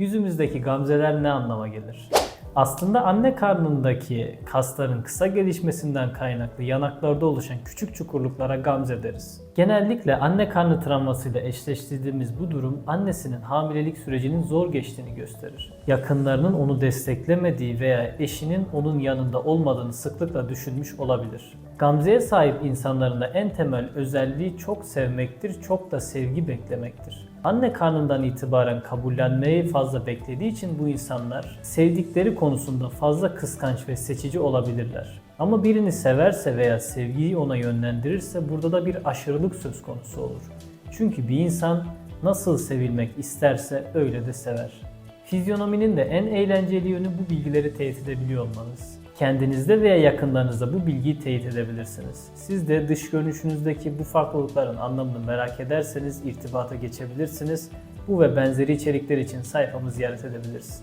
Yüzümüzdeki gamzeler ne anlama gelir? Aslında anne karnındaki kasların kısa gelişmesinden kaynaklı yanaklarda oluşan küçük çukurluklara gamze deriz. Genellikle anne karnı travmasıyla eşleştirdiğimiz bu durum annesinin hamilelik sürecinin zor geçtiğini gösterir. Yakınlarının onu desteklemediği veya eşinin onun yanında olmadığını sıklıkla düşünmüş olabilir. Gamzeye sahip insanların da en temel özelliği çok sevmektir, çok da sevgi beklemektir. Anne karnından itibaren kabullenmeyi fazla beklediği için bu insanlar sevdikleri konusunda fazla kıskanç ve seçici olabilirler. Ama birini severse veya sevgiyi ona yönlendirirse burada da bir aşırılık söz konusu olur. Çünkü bir insan nasıl sevilmek isterse öyle de sever. Fizyonominin de en eğlenceli yönü bu bilgileri teyit edebiliyor olmanız. Kendinizde veya yakınlarınızda bu bilgiyi teyit edebilirsiniz. Siz de dış görünüşünüzdeki bu farklılıkların anlamını merak ederseniz irtibata geçebilirsiniz. Bu ve benzeri içerikler için sayfamı ziyaret edebilirsiniz.